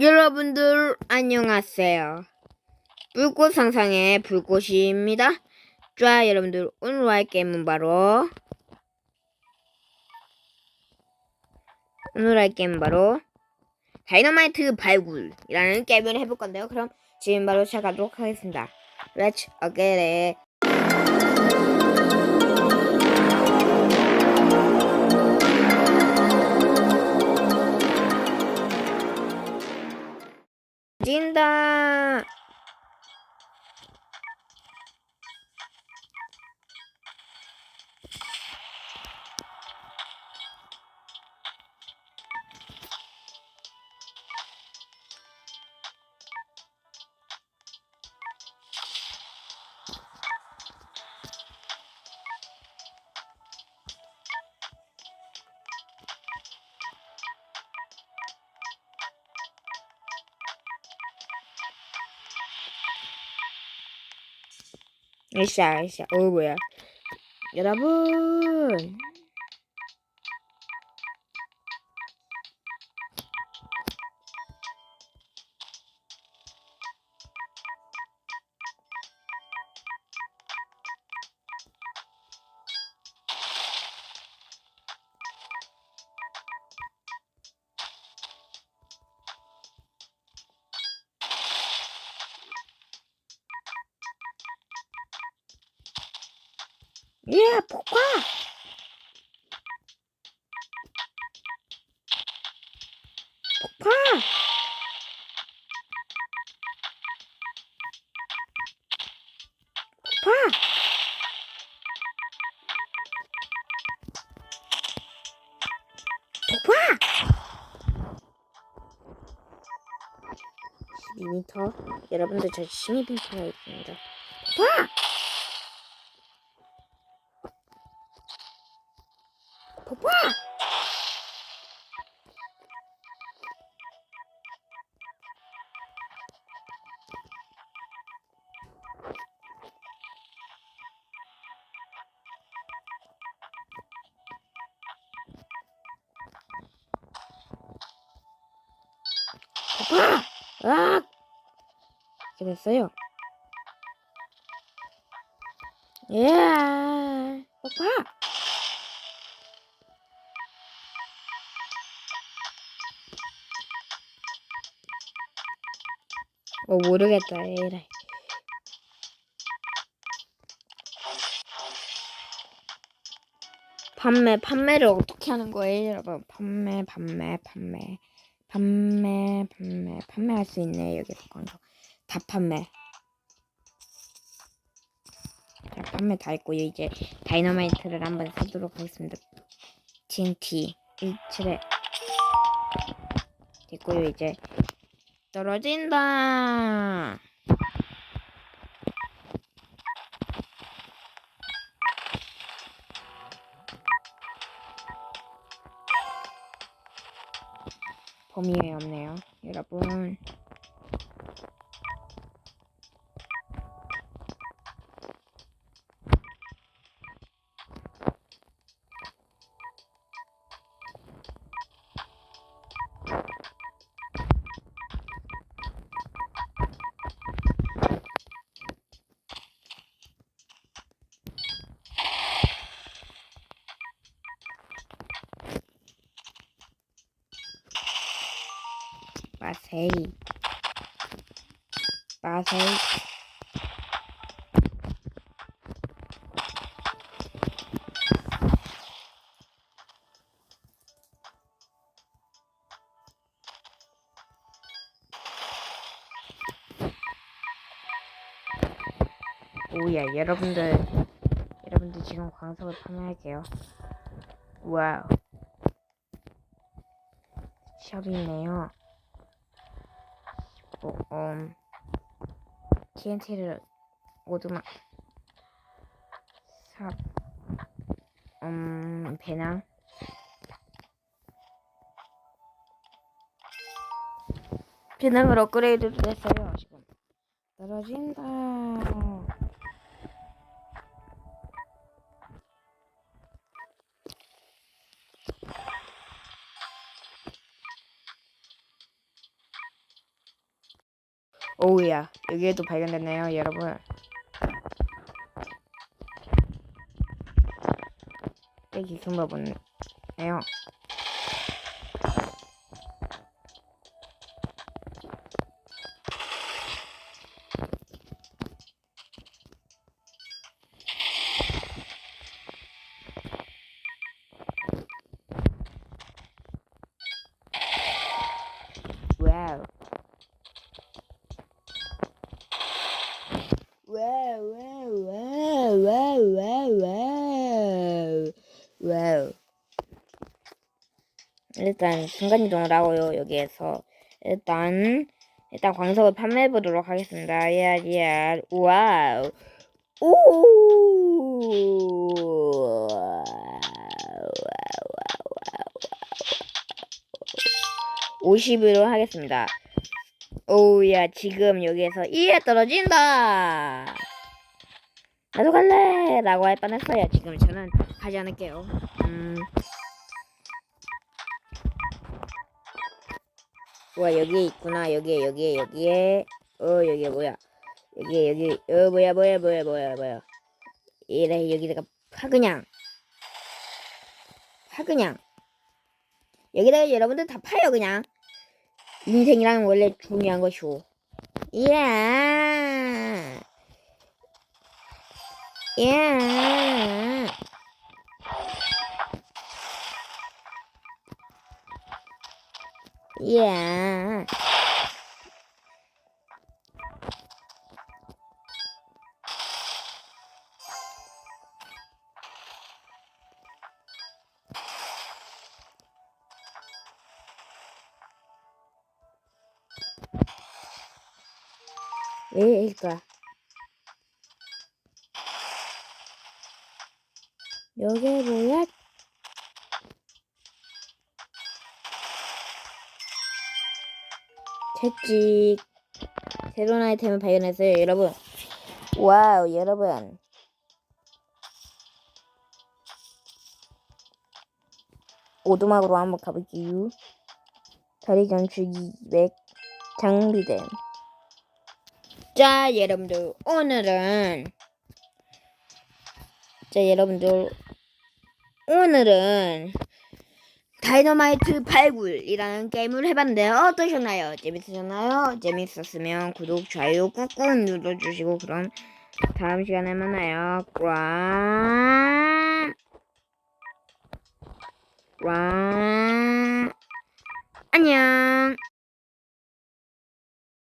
여러분들 안녕하세요. 불꽃 상상의 불꽃입니다. 자, 여러분들 오늘 할 게임은 바로 오늘 할 게임은 바로 다이너마이트 발굴이라는 게임을 해볼 건데요. 그럼 지금 바로 시작하도록 하겠습니다. Let's get it. 진다. 으쌰, 으쌰. 어, 뭐야. 여러분. 예, 폭파! 폭파! 폭파! 폭파! 12m 여러분들 저 있습니다. 폭파! 폭파! 이렇게 됐어요. 예! 폭파! 어 모르겠다 에라이 판매 판매를 어떻게 하는 거예요 여러분 판매 판매 판매 판매 판매 판매할 수 있네 여기서 광고 다 판매. 자 판매 다 했고요 이제 다이너마이트를 한번 쓰도록 하겠습니다. TNT 17에. 됐고요 이제 떨어진다. 범위에 없네요, 여러분. 마세이. 마세이. 오야 여러분들 여러분들 지금 광석을 판매할게요 와우 샵이 있네요 어, 음, TNT를 오두막 삽, 음, 배낭 배낭을 업그레이드 됐어요 지금. 떨어진다 오우야 여기에도 발견됐네요 여러분. 여기 금방 보네요 와우. 일단 순간이동을 하고요 여기에서. 일단 일단 광석을 판매해 보도록 하겠습니다. 야야 와우. 오! 50으로 하겠습니다. 오우야 지금 여기에서 2에 떨어진다. 나도 갈래 라고 할 뻔했어요. 지금 저는 가지 않을게요. 음. 와 여기에 있구나. 여기에 여기에 여기에 어 여기에 뭐야? 여기에 여기 어 뭐야 뭐야 뭐야 뭐야 뭐야? 이래 여기다가 파그냥 파그냥 여기다가 여러분들 다 파요 그냥 인생이란 원래 중요한 것이오. 이야. 이야 왜일까? 여기 뭐야? 채찍 새로운 아이템을 발견했어요 여러분 와우 여러분 오두막으로 한번 가볼게요 다리 전출기 200 장비된 자, 여러분들 오늘은 자, 여러분들 오늘은 다이너마이트 발굴이라는 게임을 해봤는데요. 어떠셨나요? 재밌으셨나요? 재밌었으면 구독, 좋아요 꾹꾹 눌러주시고 그럼 다음 시간에 만나요. 꽝. 꽝. 안녕.